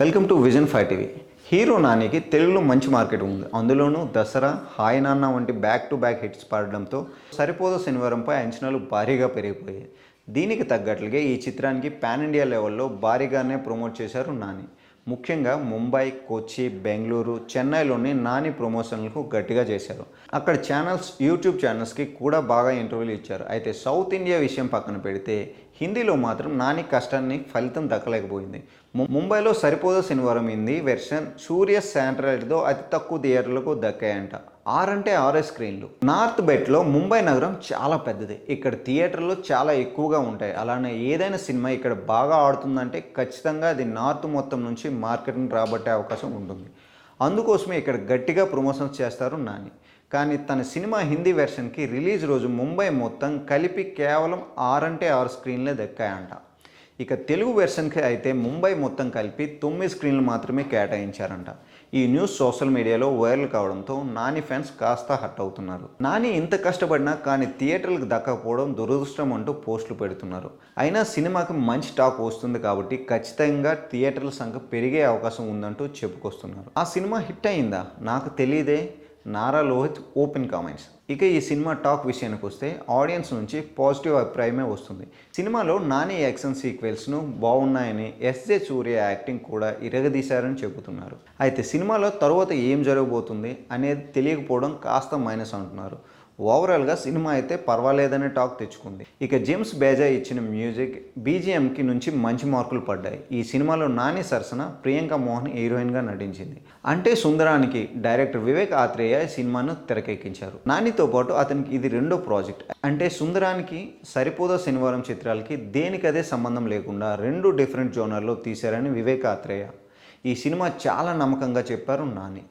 Welcome to vision five TV. Hero నానికి తెలుగులో మంచి మార్కెట్ ఉంది. అందులోనూ దసరా హాయ్ నాన్న వంటి బ్యాక్ టు బ్యాక్ హిట్స్ పాడడంతో సరిపోదు శనివారంపై అంచనాలు భారీగా పెరిగిపోయాయి. దీనికి తగ్గట్లుగా ఈ చిత్రానికి పాన్ ఇండియా లెవెల్లో భారీగానే ప్రమోట్ చేశారు నాని. ముఖ్యంగా ముంబై కొచ్చి బెంగళూరు చెన్నైలోని నాని ప్రమోషన్లకు గట్టిగా చేశారు. అక్కడ ఛానల్స్ యూట్యూబ్ ఛానల్స్కి కూడా బాగా ఇంటర్వ్యూలు ఇచ్చారు. అయితే సౌత్ ఇండియా విషయం పక్కన పెడితే హిందీలో మాత్రం నాని కష్టాన్ని ఫలితం దక్కలేకపోయింది. ముంబైలో సరిపోదా శనివారం హిందీ వెర్షన్ సూర్య శాటిలైట్తో అతి తక్కువ థియేటర్లకు దక్కాయంట. ఆర్ అంటే ఆరే స్క్రీన్లు. నార్త్ బెట్లో ముంబై నగరం చాలా పెద్దది. ఇక్కడ థియేటర్లు చాలా ఎక్కువగా ఉంటాయి. అలానే ఏదైనా సినిమా ఇక్కడ బాగా ఆడుతుందంటే ఖచ్చితంగా అది నార్త్ మొత్తం నుంచి మార్కెట్ని రాబట్టే అవకాశం ఉంటుంది. అందుకోసమే ఇక్కడ గట్టిగా ప్రమోషన్స్ చేస్తారు నాని. కానీ తన సినిమా హిందీ వెర్షన్కి రిలీజ్ రోజు ముంబై మొత్తం కలిపి కేవలం ఆరంటే ఆరు స్క్రీన్లే దక్కాయంట. ఇక తెలుగు వెర్షన్కి అయితే ముంబై మొత్తం కలిపి తొమ్మిది స్క్రీన్లు మాత్రమే కేటాయించారంట. ఈ న్యూస్ సోషల్ మీడియాలో వైరల్ కావడంతో నాని ఫ్యాన్స్ కాస్త హట్ అవుతున్నారు. నాని ఇంత కష్టపడినా కానీ థియేటర్లకు దక్కకపోవడం దురదృష్టం అంటూ పోస్టులు పెడుతున్నారు. అయినా సినిమాకి మంచి టాక్ వస్తుంది కాబట్టి ఖచ్చితంగా థియేటర్ల సంఖ్య పెరిగే అవకాశం ఉందంటూ చెప్పుకొస్తున్నారు. ఆ సినిమా హిట్ అయిందా? నాకు తెలియదే నారా లోహిత్ ఓపెన్ కామెంట్స్. ఇక ఈ సినిమా టాక్ విషయానికి వస్తే ఆడియన్స్ నుంచి పాజిటివ్ అభిప్రాయమే వస్తుంది. సినిమాలో నాని యాక్షన్ సీక్వెల్స్ను బాగున్నాయని ఎస్జే సూర్య యాక్టింగ్ కూడా ఇరగదీశారని చెబుతున్నారు. అయితే సినిమాలో తరువాత ఏం జరగబోతుంది అనేది తెలియకపోవడం కాస్త మైనస్ అంటున్నారు. ఓవరాల్గా సినిమా అయితే పర్వాలేదనే టాక్ తెచ్చుకుంది. ఇక జేమ్స్ బేజా ఇచ్చిన మ్యూజిక్ బీజిఎంకి నుంచి మంచి మార్కులు పడ్డాయి. ఈ సినిమాలో నాని సరసన ప్రియాంక మోహన్ హీరోయిన్గా నటించింది. అంటే సుందరానికి డైరెక్టర్ వివేక్ ఆత్రేయ సినిమాను తెరకెక్కించారు. నాని దానితో పాటు అతనికి ఇది రెండో ప్రాజెక్ట్. అంటే సుందరానికి సరిపోదా శనివారం చిత్రాలకి దేనికదే సంబంధం లేకుండా రెండు డిఫరెంట్ జోనర్లో తీశారని వివేక్ ఆత్రేయ. ఈ సినిమా చాలా నమ్మకంగా చెప్పారు నాని.